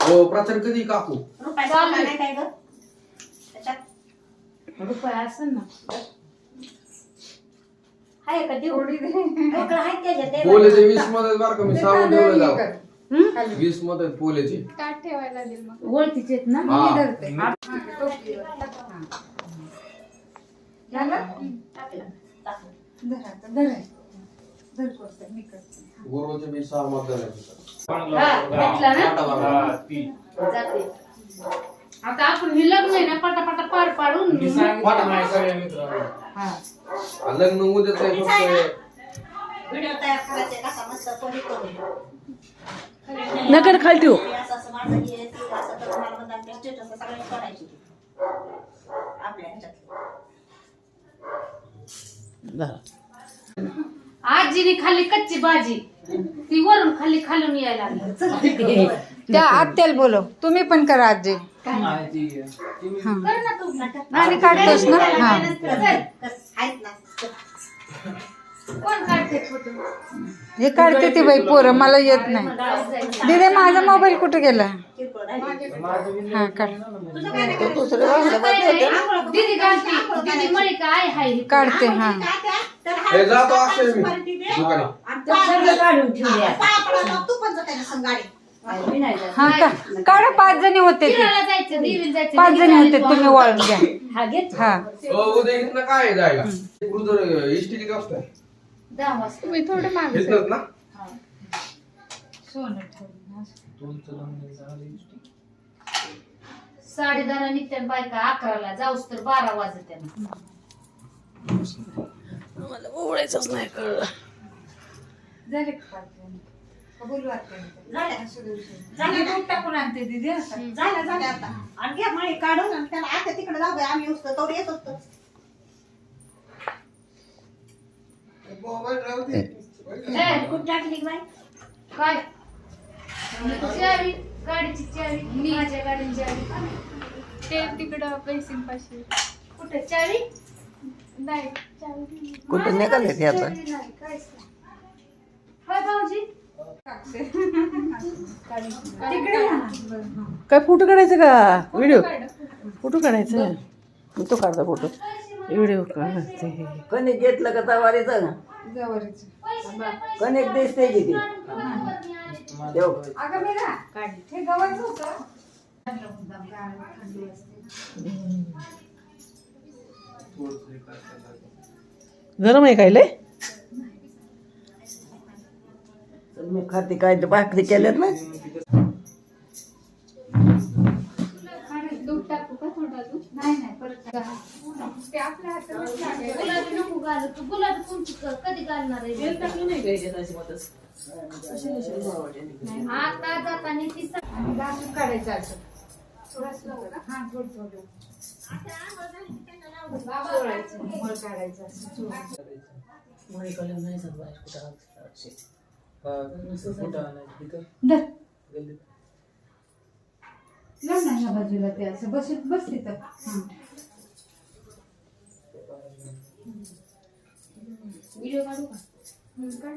हो प्राचार्य कधी काकू? रुपयाचा चालेल. काय ग? त्याच्यात? रुपये असेल ना. आहे का देऊ? आहे त्याच्यात ते पोलेचे वीसमध्ये बरं का मी साबण ठेवलं जाऊ हम्म? वीसमध्ये पोलेचे. ताट ठेवायला लागेल मग. ओळखीचे आहेत ना हा. टाकलं टाकलं गुरुचे बी सहा मतदान हा, जाते. आता आपण हे लग्न आहे ना पटापटा पार पाडून हा. लग्न उद्याच आहे फक्त व्हिडिओ तयार करायचे कसा मस्त कोणी करून. नकड खाली ठेवू हे असं असं माझं हे ते असं तर तुम्हाला म्हणतात ते स्टेटस सगळे करायचे. आपल्या ह्याच्यात. आजीने खाल्ली कच्ची भाजी. ती वरून खाली खालून यायला लागली. त्या आत्याला बोलव. तुम्ही पण करा आजी. कर ना तू. आणि काढतोस ना? हा. आहेत ना कोण काढते फोटो? हे काढते ती बाई पोरं मला येत नाही. दिदे माझा मोबाईल कुठे गेला. हा काढ. तुझं काय नाही दीदी काढते दीदी म्हणे काय हाय. हे? काढते हा हे जातो अक्षय मी. पार्टी दे. दुकानी आणि पाया काढून जाते. हा का? काढा पाच जणी होते ते. फिरायला जायचं देवीला जायचं. पाच जणी होते तुम्ही वळून घ्या. हा घेत हा. उद्या इथनं काय आहे जायला? गुरुदर इष्टी किती वाजता दहा वाजता. तुम्ही थोडं मागे इथनच ना? साडे दहा निघत्या बायका अकराला. जाऊस तर बारा वाजत त्यांना मला ओळायचंच नाही कळलं. झाले का झाले, आता. आणि घ्या माळी काढून आणि त्याला आता तिकडे जाऊ आम्ही येत होतो. ए, कुठं टाकली बाई? काय? चावी गाडीची चावी माझ्या गाडीची चावी ते तिकडं पैसे पाचशे. कुठे? चावी कुठे निघाले ते आता. काय फोटो काढायचा का? व्हिडिओ? फोटो काढायचा? तो काढता फोटो. व्हिडिओ काढते. कणिक घेतलं का तवारीचं. कणिक दिसते किती ठेव. गरम आहे तर मी खाते काय तर भाकरी केल्यात ना. कधी घालणार आहे आता जाताना ती सा- आणि घासून काढायचं असं थोडंसं हा थोडं थोडं चोळायचं मळ काढायचं असं चोळायचं. धर. लाव ना बाजूला ते असं बस बस तिथं व्हिडिओ काढू का